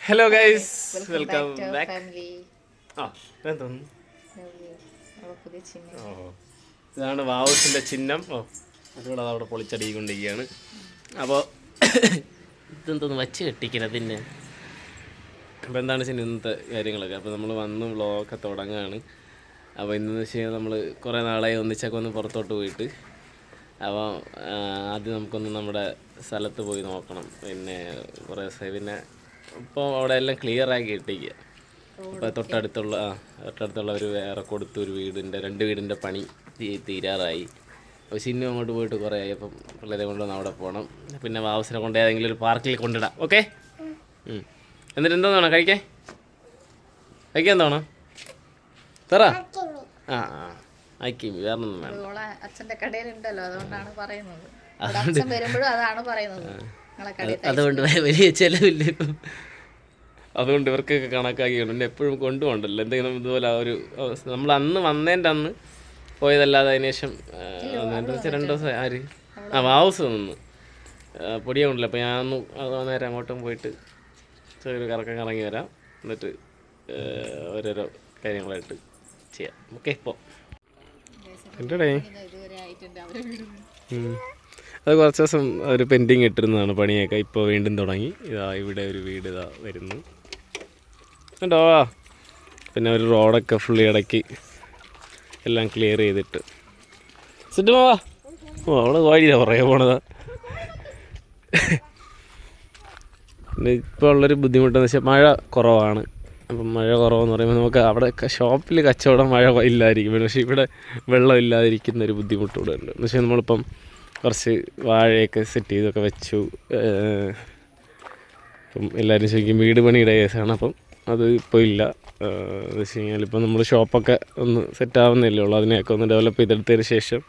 Hello guys welcome back ആ തോന്നുന്നു ഇതാണ് വാവൂസിന്റെ ചിഹ്നം. ഓ അതുകൂടെ അവിടെ പൊളിച്ചടിക്കൊണ്ടിരിക്കുകയാണ് അപ്പോൾ ഇതെന്തോന്ന് വച്ച് കെട്ടിക്കുന്നത് പിന്നെ? അപ്പോൾ എന്താണ് ചിഹ്നം ഇന്നത്തെ കാര്യങ്ങളൊക്കെ? അപ്പോൾ നമ്മൾ വന്ന് വ്ളോഗൊക്കെ തുടങ്ങുകയാണ് അപ്പോൾ ഇന്നെന്ന് വെച്ച് കഴിഞ്ഞാൽ നമ്മൾ കുറേ നാളായി ഒന്നിച്ചൊക്കെ ഒന്ന് പുറത്തോട്ട് പോയിട്ട്. അപ്പോൾ ആദ്യം നമുക്കൊന്ന് നമ്മുടെ സ്ഥലത്ത് പോയി നോക്കണം. പിന്നെ കുറേ ദിവസമായി പിന്നെ ഇപ്പോൾ അവിടെ എല്ലാം ക്ലിയർ ആക്കി ഇട്ടിരിക്കുക അപ്പോൾ തൊട്ടടുത്തുള്ള ആ തൊട്ടടുത്തുള്ള ഒരു വേറെ കൊടുത്തു ഒരു വീടിന്റെ രണ്ട് വീടിന്റെ പണി തീരാറായി. അപ്പോൾ ചിന്നു അങ്ങോട്ട് പോയിട്ട് കുറേ ആയി. അപ്പം പിള്ളേരെ കൊണ്ടുവന്ന് അവിടെ പോകണം. പിന്നെ വാവസിനെ കൊണ്ട് ഏതെങ്കിലും ഒരു പാർക്കിൽ കൊണ്ടിടാം. ഓക്കെ? എന്നിട്ട് എന്തോന്നാണോ കഴിക്കാൻ കഴിക്കാൻ എന്താണോ തറ? ആ ആ. ആക്കിമി വേറെ ഒന്നും വേണം അച്ഛന്റെ കടയിലുണ്ടല്ലോ. അതുകൊണ്ടാണ് പറയുന്നത്. അച്ഛൻ വരുമ്പോഴും അതാണ് പറയുന്നത്. അതുകൊണ്ട് വലിയ ചിലവില്ല ഇപ്പം അതുകൊണ്ട് ഇവർക്കൊക്കെ കണക്കാക്കിയാണ് പിന്നെ എപ്പോഴും കൊണ്ടുപോകണ്ടല്ലോ. എന്തെങ്കിലും ഇതുപോലെ ആ ഒരു അവസ്ഥ. നമ്മൾ അന്ന് വന്നതിന്റെ അന്ന് പോയതല്ലാതെ അതിന് ശേഷം ആ, എന്താ വെച്ചാൽ രണ്ട് ദിവസം ആര്? ആ വാവസ് നിന്ന് പൊടിയെ കൊണ്ടില്ല. അപ്പോൾ ഞാൻ ഒന്ന് അത് നേരം അങ്ങോട്ടും പോയിട്ട് ചെറിയൊരു കറക്കം കറങ്ങി വരാം. എന്നിട്ട് ഓരോരോ കാര്യങ്ങളായിട്ട് ചെയ്യാം. ഓക്കെ ഇപ്പോൾ എന്റെ അത് കുറച്ച് ദിവസം ഒരു പെൻഡിങ് ഇട്ടിരുന്നതാണ് പണിയൊക്കെ. ഇപ്പോൾ വീണ്ടും തുടങ്ങി. ഇതാ ഇവിടെ ഒരു വീട് ഇതാ വരുന്നു. ഉണ്ടോ പിന്നെ ഒരു റോഡൊക്കെ ഫുള്ളി ഇടയ്ക്ക് എല്ലാം ക്ലിയർ ചെയ്തിട്ട്. സിറ്റുമാവാ ഓ അവിടെ വഴിയില്ല പറയാൻ പോണതാ. പിന്നെ ഇപ്പോൾ ഉള്ളൊരു ബുദ്ധിമുട്ടെന്ന് വെച്ചാൽ മഴ കുറവാണ്. അപ്പം മഴ കുറവെന്ന് പറയുമ്പോൾ നമുക്ക് അവിടെ ഷോപ്പിൽ കച്ചവടം മഴ ഇല്ലായിരിക്കും. പക്ഷേ ഇവിടെ വെള്ളം ഇല്ലാതിരിക്കുന്ന ഒരു ബുദ്ധിമുട്ടൂടെ ഉണ്ട്. എന്ന് വെച്ചാൽ നമ്മളിപ്പം കുറച്ച് വാഴയൊക്കെ സെറ്റ് ചെയ്തൊക്കെ വെച്ചു. അപ്പം എല്ലാവരും ശരിക്കും വീട് പണിയുടെ കേസാണ്. അപ്പം അത് ഇപ്പോൾ ഇല്ല. എന്ന് വെച്ച് കഴിഞ്ഞാൽ ഇപ്പം നമ്മൾ ഷോപ്പൊക്കെ ഒന്ന് സെറ്റാവുന്നില്ലേ ഉള്ളൂ. അതിനെയൊക്കെ ഒന്ന് ഡെവലപ്പ് ചെയ്തെടുത്തതിന് ശേഷം.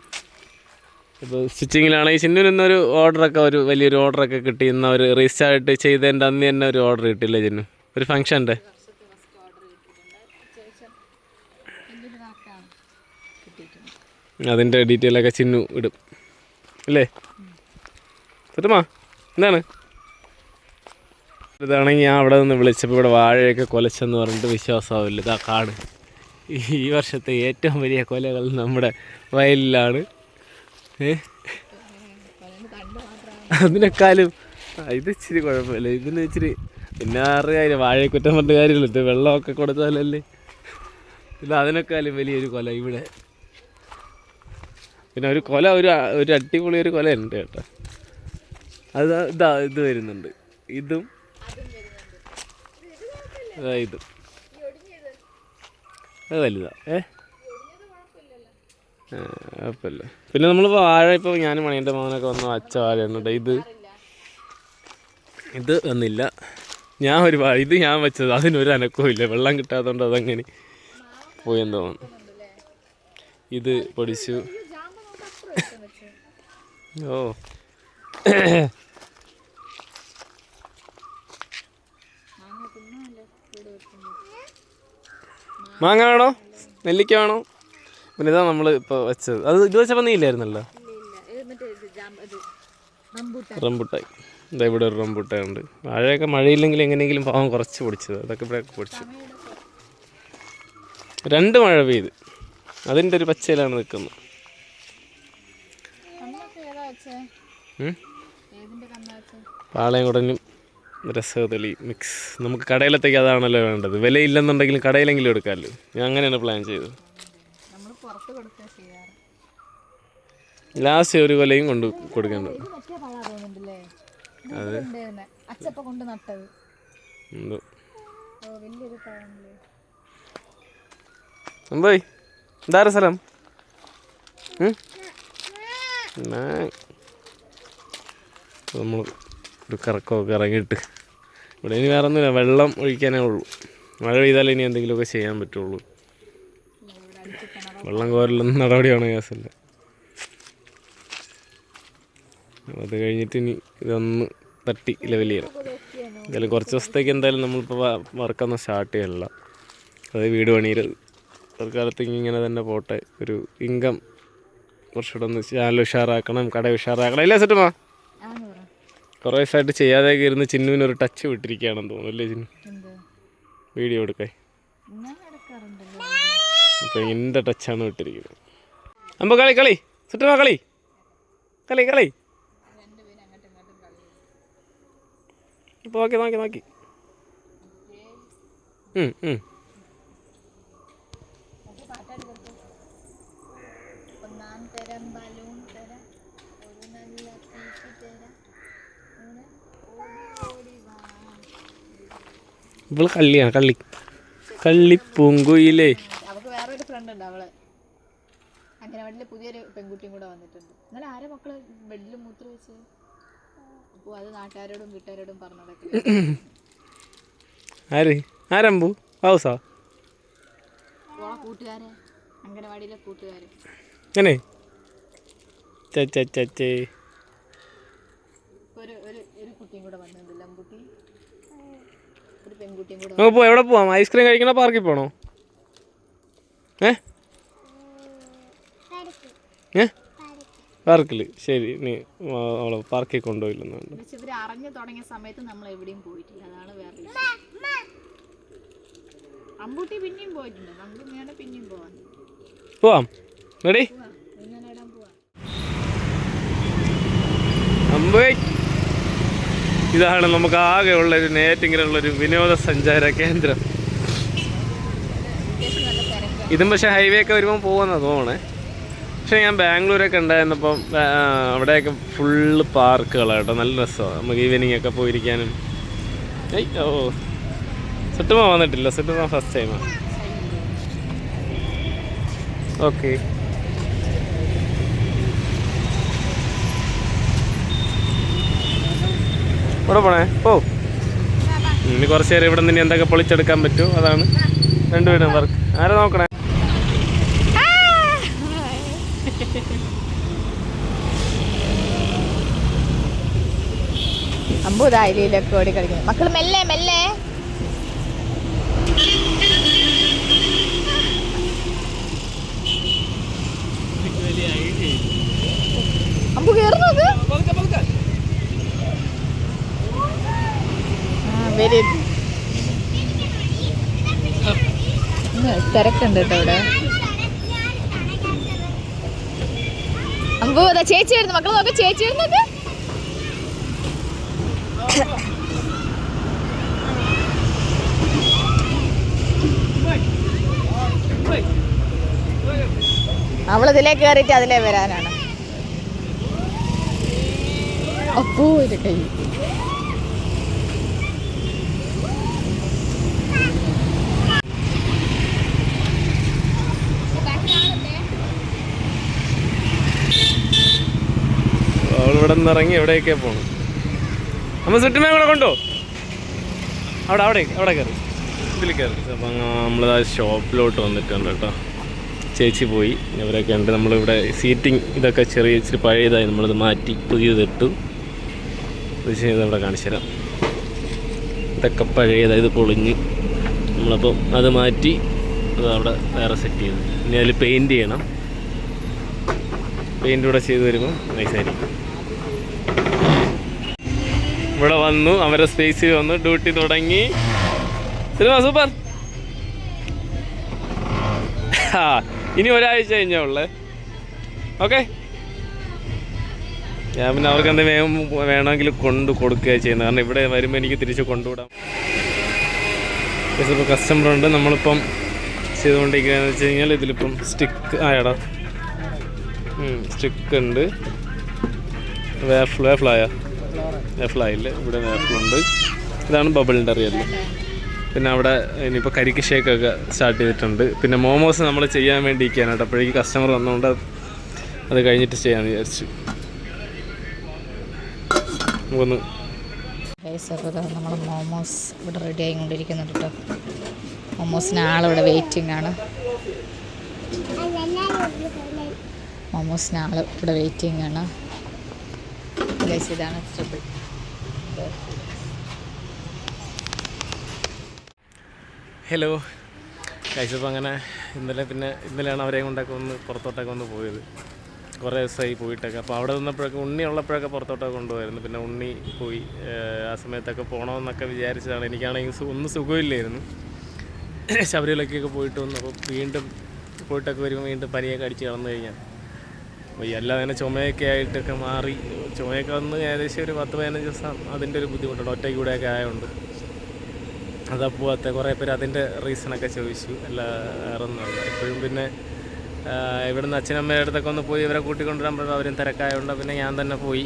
ഇപ്പോൾ സ്റ്റിച്ചിങ്ങിലാണെങ്കിൽ ചിന്നുവിനൊരു ഓർഡറൊക്കെ ഒരു വലിയൊരു ഓർഡറൊക്കെ കിട്ടി. ഇന്ന് ഒരു റീസ്റ്റാർട്ട് ചെയ്തതിന്റെ അന്ന് തന്നെ ഒരു ഓർഡർ കിട്ടില്ലേ ചിന്നു? ഒരു ഫംഗ്ഷന്റെ അതിന്റെ ഡീറ്റെയിലൊക്കെ ചിന്നു ഇടും. അല്ലേ? സത്യമാ എന്താണ്? ഇതാണെങ്കിൽ ഞാൻ അവിടെ നിന്ന് വിളിച്ചപ്പോൾ ഇവിടെ വാഴയൊക്കെ കൊലച്ചെന്ന് പറഞ്ഞിട്ട് വിശ്വാസമാവില്ല. ഇതാ കാട്. ഈ വർഷത്തെ ഏറ്റവും വലിയ കൊലകൾ നമ്മുടെ വയലിലാണ്. ഏ? അതിനേക്കാളും ഇത് ഇച്ചിരി കുഴപ്പമില്ല. ഇതിന് ഇച്ചിരി പിന്നെ അറിയാം വാഴയെ കുറ്റം പറഞ്ഞ കാര്യമില്ല. ഇത് വെള്ളമൊക്കെ കൊടുത്താലല്ലേ? ഇത് അതിനേക്കാളും വലിയൊരു കൊല ഇവിടെ. പിന്നെ ഒരു കൊല ഒരു ഒരു അടിപൊളി ഒരു കൊല ഉണ്ട് കേട്ടോ. അത് ഇതാ ഇത് വരുന്നുണ്ട്. ഇതും അതാ ഇതും. അത് വലുതാ. ഏ? കുഴപ്പമില്ല. പിന്നെ നമ്മൾ വാഴ ഇപ്പോൾ ഞാൻ മണിയന്റെ മോനൊക്കെ വന്ന് വച്ച വാഴയാണ് ഇത് ഇത് വന്നില്ല. ഞാൻ ഒരു വാഴ ഇത് ഞാൻ വെച്ചത്. അതിനൊരു അനക്കവും ഇല്ല. വെള്ളം കിട്ടാത്തതുകൊണ്ട് അതങ്ങനെ പോയെന്ന് തോന്നുന്നു. ഇത് പൊടിച്ചു. ഓ. മാങ്ങ വേണോ? നെല്ലിക്ക വേണോ? പിന്നെ ഇതാ നമ്മൾ ഇപ്പോൾ വെച്ചത്. അത് ഇത് വെച്ചപ്പോൾ നീ ഇല്ലായിരുന്നല്ലോ? റംബുട്ടായി. ഇതാ ഇവിടെ ഒരു റംബുട്ടായി ഉണ്ട്. മഴയൊക്കെ മഴയില്ലെങ്കിൽ എങ്ങനെയെങ്കിലും പാവം കുറച്ച് പൊടിച്ചത്. അതൊക്കെ ഇവിടെ പൊടിച്ചു. രണ്ട് മഴ പെയ്ത്. അതിന്റെ ഒരു പച്ചയിലാണ് നിൽക്കുന്നത്. പാളയംകുടനും രസകദളി മിക്സ് നമുക്ക് കടയിലത്തേക്ക് അതാണല്ലോ വേണ്ടത്. വിലയില്ലെന്നുണ്ടെങ്കിലും കടയിലെങ്കിലും എടുക്കാമല്ലോ. ഞാൻ അങ്ങനെയാണ് പ്ലാൻ ചെയ്തത്. ലാസ്റ്റ് ഒരു കൊലയും കൊണ്ട് കൊടുക്കേണ്ടത് എന്തോ? എന്തോയ് ഇതാര സ്ഥലം? നമ്മൾ ഒരു കറക്കമൊക്കെ ഇറങ്ങിയിട്ട്. ഇവിടെ ഇനി വേറെ ഒന്നുമില്ല വെള്ളം ഒഴിക്കാനേ ഉള്ളൂ. മഴ പെയ്താലേ ഇനി എന്തെങ്കിലുമൊക്കെ ചെയ്യാൻ പറ്റുള്ളൂ. വെള്ളം കോരലൊന്നും നടപടിയാണ് കേസല്ല അത് കഴിഞ്ഞിട്ട് ഇനി ഇതൊന്ന് തട്ടി ലെവൽ ചെയ്യണം എന്തായാലും കുറച്ച് ദിവസത്തേക്ക് എന്തായാലും നമ്മളിപ്പോൾ വർക്കൊന്നും സ്റ്റാർട്ട് ചെയ്യണില്ല. അത് വീട് പണിയിൽ തൽക്കാലത്തേക്ക് ഇങ്ങനെ തന്നെ പോട്ടെ. ഒരു ഇൻകം കുറച്ചുകൂടെ ഒന്ന് ചാനൽ ഉഷാറാക്കണം കട ഉഷാറാക്കണം. ഇല്ലേ സെറ്റുമാ? കുറേ ദിവസമായിട്ട് ചെയ്യാതെ ഇരുന്ന് ചിന്നുവിന് ഒരു ടച്ച് വിട്ടിരിക്കുകയാണെന്ന് തോന്നുന്നു അല്ലേ ചിന്നു? വീഡിയോ എടുക്കേ അപ്പോൾ എന്റെ ടച്ചാണ് വിട്ടിരിക്കുന്നത്. അമ്പ കളി കളി. സുറ്റമാ കളി. കളി കളി. ഇപ്പോൾ നോക്കി നോക്കി നോക്കി ഉം, ഉം. ഒന്നാം തരം ബലൂൺ തരം ഒരു നല്ല തീറ്റി തരം ഇങ്ങനെ ഓടി ഓടി വാ ഇവൾ കള്ളിയാണ് കള്ളി. കള്ളിപ്പൂങ്കുയിലേ. അവൾക്ക് വേറൊരു ഫ്രണ്ട് ഉണ്ട് അവൾ. പുതിയൊരു പെൺകുട്ടിയും കൂടെ വന്നിട്ടുണ്ട്. എന്നാലും ആരെ മക്കൾ ബെഡിൽ മൂത്ര വെച്ച് അപ്പോൾ അത് നാട്ടുകാരോടും വീട്ടുകാരോടും ആര്? ആരമ്പു ഹൗസാ? ഓളെ കൂട്ടുകാരെ അംഗനവാടിയിലെ കൂട്ടുകാര്. അങ്ങനെ ചേ ചേ ചേ ചേ ഇപ്പൊ ഒരു ഒരു ഒരു കുട്ടിയും കൂടെ വന്നിട്ടുണ്ട് ലംകുട്ടി ഒരു പെൺകുട്ടിയും കൂടെ നമുക്ക് പോ എവിടെ പോവാം? ഐസ്ക്രീം കഴിക്കണ പാർക്കിൽ പോണോ? ഏ? ഏ? പാർക്കിൽ ശരി നീ അവളെ പാർക്കിൽ കൊണ്ടുപോയില്ലെന്നുണ്ട് ഇവർ അറിഞ്ഞു തുടങ്ങിയ സമയത്ത് നമ്മൾ എവിടെയും പോയിട്ടില്ല. അതാണ് വേറെ. അമ്പൂട്ടി പിന്നെയും പോയിട്ടുണ്ട്. അമ്പൂട്ടിയാണ് പിന്നെയും പോവാൻ പോവാം. റെഡി പോവാ. ഇങ്ങനെ ഇടാൻ പോവാ. അമ്പേ ഇതാണ് നമുക്ക് ആകെ ഉള്ള ഒരു നേറ്റിങ്ങനെയുള്ള ഒരു വിനോദസഞ്ചാര കേന്ദ്രം. ഇതും പക്ഷേ ഹൈവേ ഒക്കെ വരുമ്പോൾ പോകുന്ന തോന്നണേ. പക്ഷേ ഞാൻ ബാംഗ്ലൂരൊക്കെ ഉണ്ടായിരുന്നപ്പം അവിടെയൊക്കെ ഫുള്ള് പാർക്കുകളാണ് കേട്ടോ. നല്ല രസമാണ് നമുക്ക് ഈവനിങ് ഒക്കെ പോയിരിക്കാനും. ഏയ് ഓ. സുട്ടുമ വന്നിട്ടില്ല. സുട്ടുമ ഫസ്റ്റ് ടൈമാണ് ഓക്കെ ഇവിടെ പോണേ? ഓ. ഇനി കുറച്ച് നേരം ഇവിടെ നിന്ന് എന്തൊക്കെ പൊളിച്ചെടുക്കാൻ പറ്റുമോ? അതാണ്. രണ്ടുപേരും വർക്ക്. ആരാ നോക്കണേ? അമ്പു മക്കൾ ഓടി മെല്ലെ മെല്ലെ അമ്പു കേറുന്നത് വെരി തിരക്കുണ്ട് കേട്ടോ ഇവിടെ. അമ്പൂ അതാ ചേച്ചി വരുന്നു. മക്കൾ നോക്ക ചേച്ചി വരുന്നത് അവളിതിലേ കയറിയിട്ട് അതിലേ വരാനാണ്. അപ്പൂ ഇത് കൈ. ഇവിടെ നിന്ന് ഇറങ്ങി എവിടെയൊക്കെ പോകണം നമ്മൾ ചുറ്റുമേ കൂടെ കൊണ്ടോ? അവിടെ അവിടെ അവിടെ കയറി. ഇതിൽ കയറി. അപ്പം നമ്മൾ ആ ഷോപ്പിലോട്ട് വന്നിട്ടുണ്ട് കേട്ടോ. ചേച്ചി പോയി. ഇവരൊക്കെ ഉണ്ട് നമ്മളിവിടെ സീറ്റിംഗ് ഇതൊക്കെ ചെറിയ ഇച്ചിരി പഴയതായി നമ്മളിത് മാറ്റി പുതിയതിട്ടു. ചെയ്ത് ഇവിടെ കാണിച്ചു തരാം. ഇതൊക്കെ പഴയതായത് പൊളിഞ്ഞ്. നമ്മളപ്പം അത് മാറ്റി അത് അവിടെ വേറെ സെറ്റ് ചെയ്തു. ഇനി അതിൽ പെയിന്റ് ചെയ്യണം. പെയിന്റ് കൂടെ ചെയ്ത് വരുമ്പോൾ നൈസായിരിക്കും ഇവിടെ വന്നു അവരെ സ്പേസിൽ വന്നു ഡ്യൂട്ടി തുടങ്ങി. സിനിമ സൂപ്പർ ആ ഇനി ഒരാഴ്ച കഴിഞ്ഞാ ഉള്ളേ. ഓക്കെ ഞാൻ പിന്നെ അവർക്ക് എന്തെങ്കിലും വേണമെങ്കിൽ കൊണ്ട് കൊടുക്കുക ചെയ്യുന്നത്. കാരണം ഇവിടെ വരുമ്പോൾ എനിക്ക് തിരിച്ച് കൊണ്ടുവിടാം. ഇപ്പോൾ കസ്റ്റമർ ഉണ്ട്. നമ്മളിപ്പം ചെയ്തുകൊണ്ടിരിക്കുകയെന്ന് വെച്ച് കഴിഞ്ഞാൽ ഇതിലിപ്പം സ്റ്റിക്ക് ആ ആയടാ സ്റ്റിക്ക് ഉണ്ട്. വേഫ്ല വേഫ്ലായ വേഫ്ലായില്ല ഇവിടെ വേഫ്ലുണ്ട് ഇതാണ് ബബിളിന്റെ അറിയൽ പിന്നെ അവിടെ ഇനിയിപ്പോൾ കരിക്ക് ഷേക്കൊക്കെ സ്റ്റാർട്ട് ചെയ്തിട്ടുണ്ട്. പിന്നെ മോമോസ് നമ്മൾ ചെയ്യാൻ വേണ്ടി ഇരിക്കാനാണ് കേട്ടോ. അപ്പോഴേക്ക് കസ്റ്റമർ വന്നുകൊണ്ട് അത് കഴിഞ്ഞിട്ട് ചെയ്യാമെന്ന് വിചാരിച്ചു. നമുക്കൊന്ന് നമ്മൾ മോമോസ് ഇവിടെ റെഡി ആയിക്കൊണ്ടിരിക്കുന്നുണ്ട് കേട്ടോ. മോമോസിന് ആളിവിടെ വെയിറ്റിംഗ് ആണ്. മോമോസിന് ആൾ ഇവിടെ വെയിറ്റിംഗ് ആണ്. Guys, ഇതാണ് ട്രിപ്പിൾ ഹലോ കഴിച്ചപ്പോൾ അങ്ങനെ ഇന്നലെ പിന്നെ ഇന്നലെയാണ് അവരെയും കൊണ്ടൊക്കെ ഒന്ന് പുറത്തോട്ടൊക്കെ ഒന്ന് പോയത്. കുറേ ദിവസമായി പോയിട്ടൊക്കെ. അപ്പോൾ അവിടെ നിന്നപ്പോഴൊക്കെ ഉണ്ണി ഉള്ളപ്പോഴൊക്കെ പുറത്തോട്ടൊക്കെ കൊണ്ടുപോയിരുന്നു പിന്നെ ഉണ്ണി പോയി ആ സമയത്തൊക്കെ പോകണമെന്നൊക്കെ വിചാരിച്ചതാണ്. എനിക്കാണെങ്കിൽ ഒന്നും സുഖമില്ലായിരുന്നു. ശബരിമലയ്ക്കൊക്കെ പോയിട്ട് വന്നു. അപ്പോൾ വീണ്ടും പോയിട്ടൊക്കെ വരുമ്പോൾ വീണ്ടും പനിയൊക്കെ അടിച്ച് കിടന്നു കഴിഞ്ഞാൽ അല്ലാതെ തന്നെ ചുമയൊക്കെ ആയിട്ടൊക്കെ മാറി. ചുമയൊക്കെ വന്ന് ഏകദേശം ഒരു പത്ത് പതിനഞ്ച് ദിവസം അതിന്റെ ഒരു ബുദ്ധിമുട്ടുണ്ട്. ഒറ്റയ്ക്ക് കൂടെയൊക്കെ ആയതുകൊണ്ട് അതാ പോവാത്ത. കുറേ പേര് അതിന്റെ റീസണൊക്കെ ചോദിച്ചു. അല്ല വേറെ ഒന്നുമല്ല എപ്പോഴും പിന്നെ ഇവിടുന്ന് അച്ഛനമ്മയുടെ അടുത്തൊക്കെ ഒന്ന് പോയി ഇവരെ കൂട്ടിക്കൊണ്ടുവരാൻ പറ്റും അവരും തിരക്കായതുകൊണ്ട് പിന്നെ ഞാൻ തന്നെ പോയി.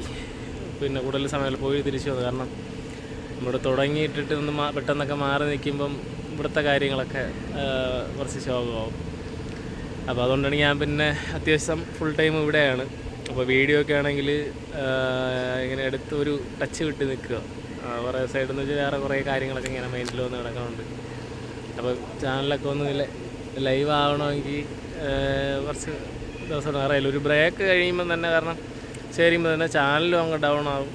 പിന്നെ കൂടുതൽ സമയം പോയി തിരിച്ചു വന്നു. കാരണം ഇവിടെ തുടങ്ങിയിട്ടിട്ട് ഒന്ന് പെട്ടെന്നൊക്കെ മാറി നിൽക്കുമ്പം ഇവിടുത്തെ കാര്യങ്ങളൊക്കെ കുറച്ച് ശോകമാവും. അപ്പോൾ അതുകൊണ്ടാണ് ഞാൻ പിന്നെ അത്യാവശ്യം ഫുൾ ടൈം ഇവിടെയാണ്. അപ്പോൾ വീഡിയോ ഒക്കെ ആണെങ്കിൽ ഇങ്ങനെ എടുത്ത് ഒരു ടച്ച് വിട്ട് നിൽക്കുക. കുറേ സൈഡിൽ നിന്ന് വെച്ചാൽ വേറെ കുറേ കാര്യങ്ങളൊക്കെ ഇങ്ങനെ മൈൻഡിൽ വന്ന് കിടക്കുന്നുണ്ട് അപ്പോൾ ചാനലൊക്കെ ഒന്ന് ലൈവ് ആവണമെങ്കിൽ കുറച്ച് ദിവസം അറിയില്ല ഒരു ബ്രേക്ക് കഴിയുമ്പോൾ തന്നെ കാരണം ചേരുമ്പോൾ തന്നെ ചാനലും അങ്ങ് ഡൗൺ ആവും.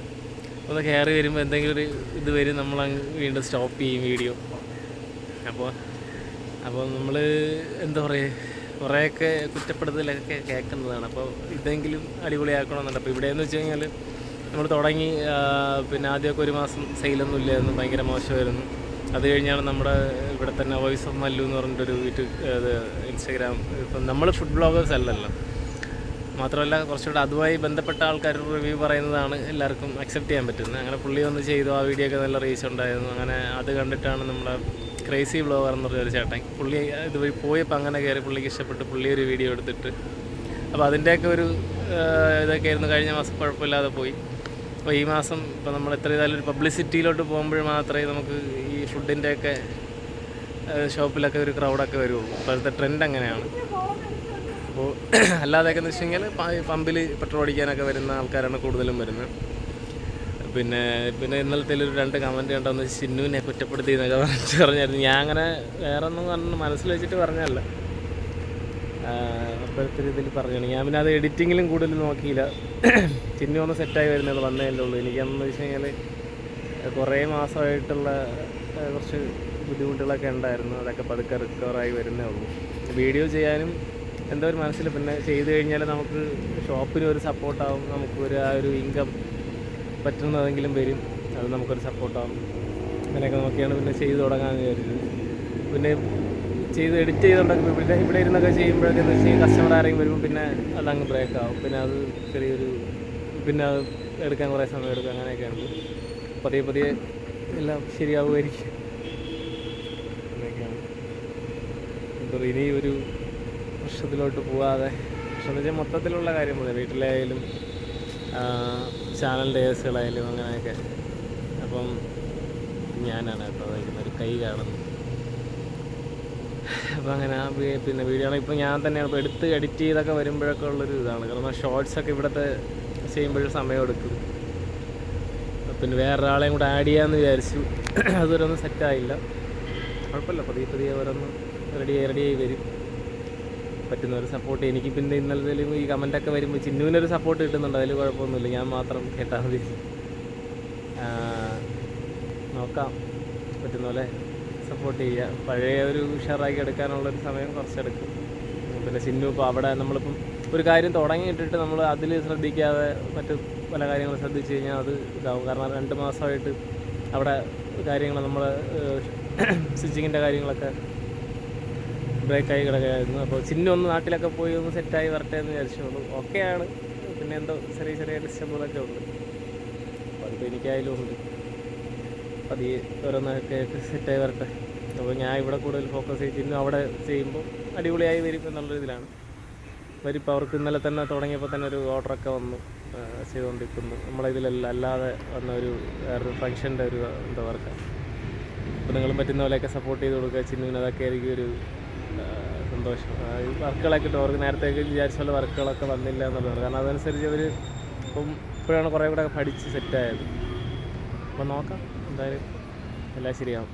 ഒന്ന് കയറി വരുമ്പോൾ എന്തെങ്കിലും ഒരു ഇത് വരും നമ്മളങ്ങ് വീണ്ടും സ്റ്റോപ്പ് ചെയ്യും വീഡിയോ അപ്പോൾ അപ്പോൾ നമ്മൾ എന്താ പറയുക കുറേയൊക്കെ കുറ്റപ്പെടുത്തലൊക്കെ കേൾക്കുന്നതാണ്. അപ്പോൾ ഇതെങ്കിലും അടിപൊളിയാക്കണമെന്നുണ്ട്. അപ്പോൾ ഇവിടെയെന്ന് വെച്ച് കഴിഞ്ഞാൽ നമ്മൾ തുടങ്ങി പിന്നെ ആദ്യമൊക്കെ ഒരു മാസം സെയിലൊന്നും ഇല്ലായിരുന്നു. ഭയങ്കര മോശമായിരുന്നു. അത് കഴിഞ്ഞാണ് നമ്മുടെ ഇവിടെ തന്നെ വോയിസ് ഓഫ് മല്ലു എന്ന് പറഞ്ഞിട്ടൊരു യൂട്യൂബ് ഇൻസ്റ്റഗ്രാം ഇപ്പം നമ്മൾ ഫുഡ് ബ്ലോഗേഴ്സ് അല്ലല്ലോ. മാത്രമല്ല കുറച്ചുകൂടെ അതുമായി ബന്ധപ്പെട്ട ആൾക്കാർ റിവ്യൂ പറയുന്നതാണ് എല്ലാവർക്കും അക്സെപ്റ്റ് ചെയ്യാൻ പറ്റുന്നത്. അങ്ങനെ പുള്ളി വന്ന് ചെയ്തു ആ വീഡിയോ ഒക്കെ നല്ല റീച്ച് ഉണ്ടായിരുന്നു. അങ്ങനെ അത് കണ്ടിട്ടാണ് നമ്മുടെ ക്രേസി ബ്ലോഗർ എന്ന് പറഞ്ഞൊരു ചേട്ടൻ. പുള്ളി ഇതുവഴി പോയപ്പോൾ അങ്ങനെ കയറി പുള്ളിക്ക് ഇഷ്ടപ്പെട്ട് പുള്ളി ഒരു വീഡിയോ എടുത്തിട്ട്. അപ്പോൾ അതിന്റെയൊക്കെ ഒരു ഇതൊക്കെ ആയിരുന്നു. കഴിഞ്ഞ മാസം കുഴപ്പമില്ലാതെ പോയി. അപ്പോൾ ഈ മാസം ഇപ്പോൾ നമ്മൾ എത്ര ചെയ്താലും ഒരു പബ്ലിസിറ്റിയിലോട്ട് പോകുമ്പോൾ മാത്രമേ നമുക്ക് ഈ ഫുഡിന്റെയൊക്കെ ഷോപ്പിലൊക്കെ ഒരു ക്രൗഡൊക്കെ വരുള്ളൂ. ഇപ്പോഴത്തെ ട്രെൻഡ് അങ്ങനെയാണ്. അപ്പോൾ അല്ലാതെയൊക്കെ എന്ന് വെച്ച് കഴിഞ്ഞാൽ പമ്പിൽ പെട്രോൾ അടിക്കാനൊക്കെ വരുന്ന ആൾക്കാരാണ് കൂടുതലും വരുന്നത്. പിന്നെ പിന്നെ ഇന്നലത്തെ ഒരു രണ്ട് കമന്റ് കണ്ടോന്ന് ചിന്നുവിനെ കുറ്റപ്പെടുത്തി എന്നൊക്കെ പറഞ്ഞിട്ട് പറഞ്ഞായിരുന്നു. ഞാൻ അങ്ങനെ വേറെ ഒന്നും പറഞ്ഞു മനസ്സിൽ വെച്ചിട്ട് പറഞ്ഞല്ല അപ്പോഴത്തെ ഇതിൽ പറഞ്ഞു ഞാൻ പിന്നെ അത് എഡിറ്റിങ്ങിലും കൂടുതൽ നോക്കിയില്ല. ചിന്നു ഒന്ന് സെറ്റായി വരുന്നത് വന്നതല്ലേ ഉള്ളൂ. എനിക്കെന്ന് വെച്ച് കഴിഞ്ഞാൽ കുറേ മാസമായിട്ടുള്ള കുറച്ച് ബുദ്ധിമുട്ടുകളൊക്കെ ഉണ്ടായിരുന്നു. അതൊക്കെ പതുക്കെ റിക്കവറായി വരുന്നേ ഉള്ളൂ. വീഡിയോ ചെയ്യാനും എന്തോ ഒരു മനസ്സിൽ പിന്നെ ചെയ്തു കഴിഞ്ഞാൽ നമുക്ക് ഷോപ്പിന് ഒരു സപ്പോർട്ടാവും നമുക്ക് ഒരു ആ ഒരു ഇൻകം പറ്റുന്നതെങ്കിലും വരും. അത് നമുക്കൊരു സപ്പോർട്ടാവും. അങ്ങനെയൊക്കെ നോക്കിയാണ് പിന്നെ ചെയ്ത് തുടങ്ങാമെന്ന് വിചാരിച്ചത് പിന്നെ ചെയ്ത് എഡിറ്റ് ചെയ്തുകൊണ്ടൊക്കെ ഇവിടെ ഇവിടെ ഇരുന്നൊക്കെ ചെയ്യുമ്പോഴൊക്കെ എന്ന് വെച്ച് കഴിഞ്ഞാൽ കസ്റ്റമർ ആരെങ്കിലും വരുമ്പോൾ പിന്നെ അതങ്ങ് ബ്രേക്ക് ആവും. പിന്നെ അത് ചെറിയൊരു പിന്നെ അത് എടുക്കാൻ കുറേ സമയം എടുക്കും. അങ്ങനെയൊക്കെയാണ്. പതിയെ പതിയെ എല്ലാം ശരിയാവുമായിരിക്കും. അങ്ങനെയൊക്കെയാണ്. പറയുക ഇനി ഒരു വർഷത്തിലോട്ട് പോവാതെ. പക്ഷെ എന്ന് വെച്ചാൽ മൊത്തത്തിലുള്ള കാര്യം മതി. വീട്ടിലായാലും ചാനൽ ഡേഴ്സുകളായാലും അങ്ങനെയൊക്കെ. അപ്പം ഞാനാണ് കേട്ടോ വയ്ക്കുന്ന ഒരു കൈ കാണുന്നു. അപ്പോൾ അങ്ങനെ ആ പിന്നെ വീഡിയോ ആണ് ഇപ്പോൾ ഞാൻ തന്നെയാണ്. ഇപ്പോൾ എടുത്ത് എഡിറ്റ് ചെയ്തൊക്കെ വരുമ്പോഴൊക്കെ ഉള്ളൊരു ഇതാണ്. കാരണം ഷോർട്സൊക്കെ ഇവിടുത്തെ ചെയ്യുമ്പോഴും സമയം എടുക്കും. പിന്നെ വേറൊരാളെയും കൂടെ ആഡ് ചെയ്യാമെന്ന് വിചാരിച്ചു. അതുവരെ ഒന്നും സെറ്റായില്ല കുഴപ്പമില്ല. പതിയെ പതിയെ ഓരോന്ന് റെഡി റെഡി ആയി വരും. പറ്റുന്നവർ സപ്പോർട്ട് എനിക്ക് പിന്നെ ഇന്നലത്തേലും ഈ കമന്റൊക്കെ വരുമ്പോൾ ചിന്നുവിനൊരു സപ്പോർട്ട് കിട്ടുന്നുണ്ട്. അതിൽ കുഴപ്പമൊന്നുമില്ല. ഞാൻ മാത്രം കേട്ടാൽ മതി. നോക്കാം. പറ്റുന്ന പോലെ സപ്പോർട്ട് ചെയ്യുക പഴയ ഒരു ഉഷാറാക്കി എടുക്കാനുള്ളൊരു സമയം കുറച്ചെടുക്കും. പിന്നെ ചിന്നു ഇപ്പോൾ അവിടെ നമ്മളിപ്പം ഒരു കാര്യം തുടങ്ങിയിട്ടിട്ട് നമ്മൾ അതിൽ ശ്രദ്ധിക്കാതെ മറ്റ് പല കാര്യങ്ങൾ ശ്രദ്ധിച്ചു കഴിഞ്ഞാൽ അത് ഇതാവും. കാരണം രണ്ട് മാസമായിട്ട് അവിടെ കാര്യങ്ങൾ നമ്മൾ സ്റ്റിച്ചിങ്ങിന്റെ കാര്യങ്ങളൊക്കെ ബ്രേക്കായി കിടക്കുകയായിരുന്നു. അപ്പോൾ ചിന്ന ഒന്ന് നാട്ടിലൊക്കെ പോയി ഒന്ന് സെറ്റായി വരട്ടെ എന്ന് വിചാരിച്ചോളൂ ഓക്കെയാണ്. പിന്നെ എന്തോ ചെറിയ ചെറിയ ഡിസ്റ്റർബുകളൊക്കെ ഉണ്ട്. അപ്പോൾ അതിപ്പോൾ എനിക്കായാലും ഉണ്ട്. പതിയെ ഓരോന്നൊക്കെ സെറ്റായി വരട്ടെ. അപ്പോൾ ഞാൻ ഇവിടെ കൂടുതൽ ഫോക്കസ് ചെയ്ത് ചിന്നു അവിടെ ചെയ്യുമ്പോൾ അടിപൊളിയായി വരും എന്നുള്ള ഇതിലാണ്. വരിപ്പോൾ അവർക്ക് ഇന്നലെ തന്നെ തുടങ്ങിയപ്പോൾ തന്നെ ഒരു ഓർഡറൊക്കെ വന്നു ചെയ്തുകൊണ്ടിരിക്കുന്നു നമ്മളിതിലല്ല അല്ലാതെ വന്ന ഒരു വേറൊരു ഫംഗ്ഷന്റെ ഒരു എന്താ പറയുക അപ്പോൾ നിങ്ങളും പറ്റുന്ന പോലെയൊക്കെ സപ്പോർട്ട് ചെയ്ത് കൊടുക്കുക. ചിന്നുവിന് അതൊക്കെ ആയിരിക്കും ഒരു സന്തോഷം. വർക്കുകളൊക്കെ ഇട്ട് അവർക്ക് നേരത്തേക്ക് വിചാരിച്ച വർക്കുകളൊക്കെ വന്നില്ല എന്നുള്ളതാണ്. കാരണം അതനുസരിച്ച് അവർ ഇപ്പം ഇപ്പോഴാണ് കുറേ കൂടെ പഠിച്ച് സെറ്റായത് അപ്പം നോക്കാം. എന്തായാലും എല്ലാം ശരിയാവും.